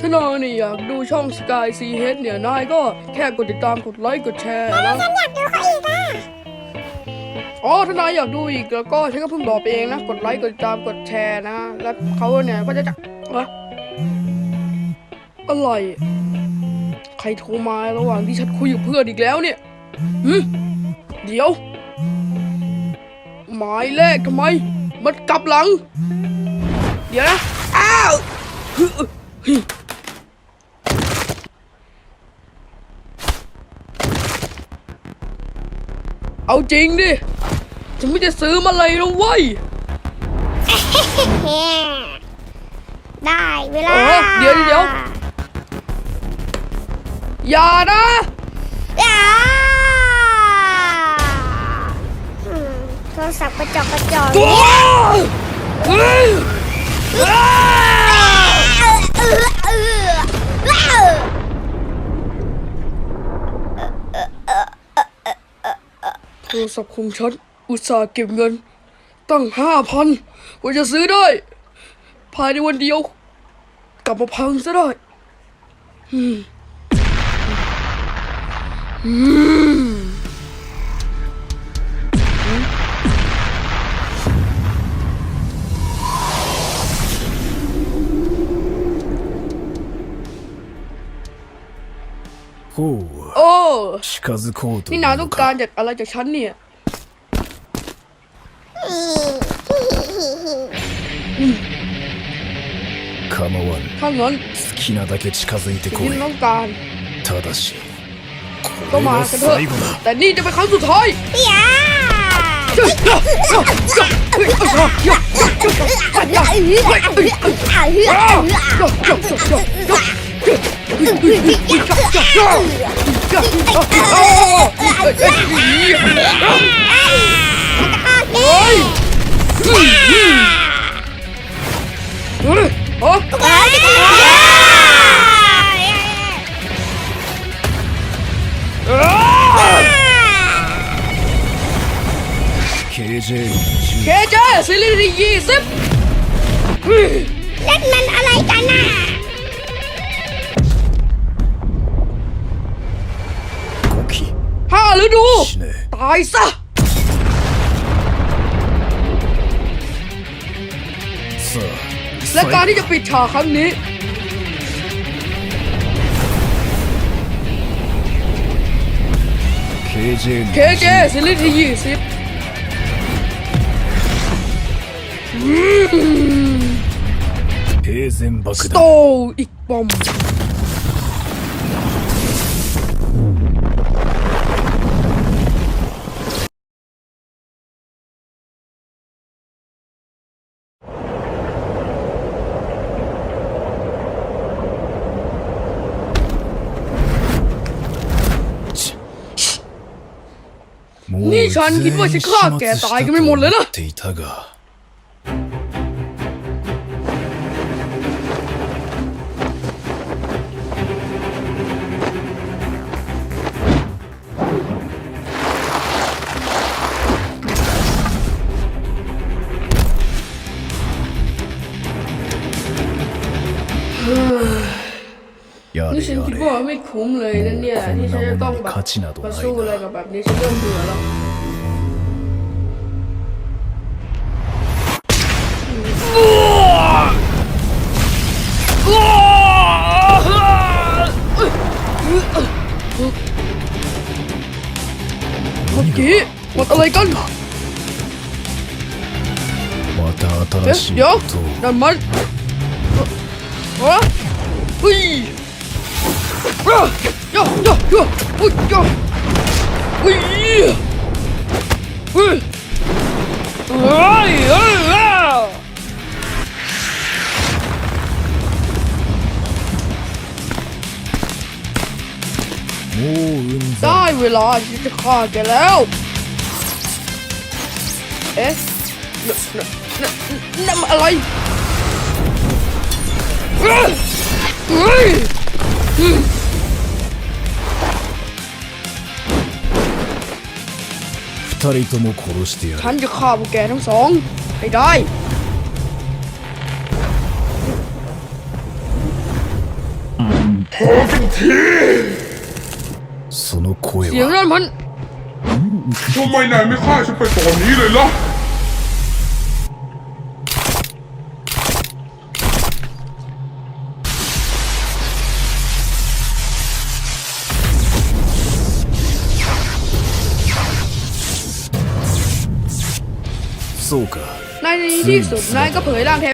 ถ้านายเนี่ยอยากดูช่อง Sky C H เนี่ยนายก็แค่กดติดตามกดไลค์กดแชร์นะฉันอยากดูเขาอีกอะอ๋อถ้านายอยากดูอีกแล้วก็ฉันก็เพิ่งบอกไปเองนะกดไลค์กดติดตามกดแชร์นะ แล้วเขาเนี่ยก็จะจัอะอะไรใครโทรมาระหว่างที่ฉันคุยกับเพื่อนอีกแล้วเนี่ยหึเดี๋ยว หมายเลขทำไม มันกลับหลัง เดี๋ยวนะ อ้าวฮึ เอาจริงดิ ฉันไม่จะซื้อมาเลยนะเว้ยเฮ้ได้เวลาเออเดี๋ยวเดี๋ยวอย่านะอย่าอืมโทรศัพท์กระจอกกระจอก รศัพท์ของฉัน อุตส่าห์เก็บเงิน ตั้งห้าพันกว่าจะซื้อได้ ภายในวันเดียว กลับมาพังซะได้อืมอืม โอ้ 近づこうとい นี่ う นาย の ต้อง か การจากอะไรจากฉันเนี่ย 構わん ถ้างั้น 好きなだけ近づいてこ สิ่ง い ที่ต้องการ ただしこ ก็ れ มา が กันเถอะ 最後だ แต่นี่จะเป็นครั้งสุดท้าย อย่าเฮ้ยเฮ้ ห้าฤดู ตายซะ และการที่จะปิดฉากครั้งนี้ KJ ซีรีส์ที่ยี่สิบสโตอีกปอม ฉันคิดว่าฉันฆ่าแกตายกันไม่หมดเลยนะนี่ฉันคิดว่าไม่คุ้มเลยนั่นเนี่ยที่ฉันจะต้องแบบมาสู้อะไรกับแบบนี้ฉันเริ่มเบื่อแล้ว เมื่อกี้หมดอะไรกัน また เอ๊ะ 新しい เดี๋ยว ことを นั่นมันฮะเฮ้ยอ่ะย่าย่าย่าเฮ้ยย่าเฮ้ยเฮ้ยเฮ้ยเฮ้ย เวลาที่จะฆ่าแกแล้ว เอ๊ะนั่นนั่นนั่นมันอะไรเฮ้ยเฮ้ย 二人とも殺してやる ฉันจะฆ่าพวกแกทั้งสองให้ได้ その声 เสียง は นั่นมัน ทำไมนายไม่ฆ่าฉันไปตอนนี้เลยล่ะ そうか ในที่สุดนายก็เผยร่างแท้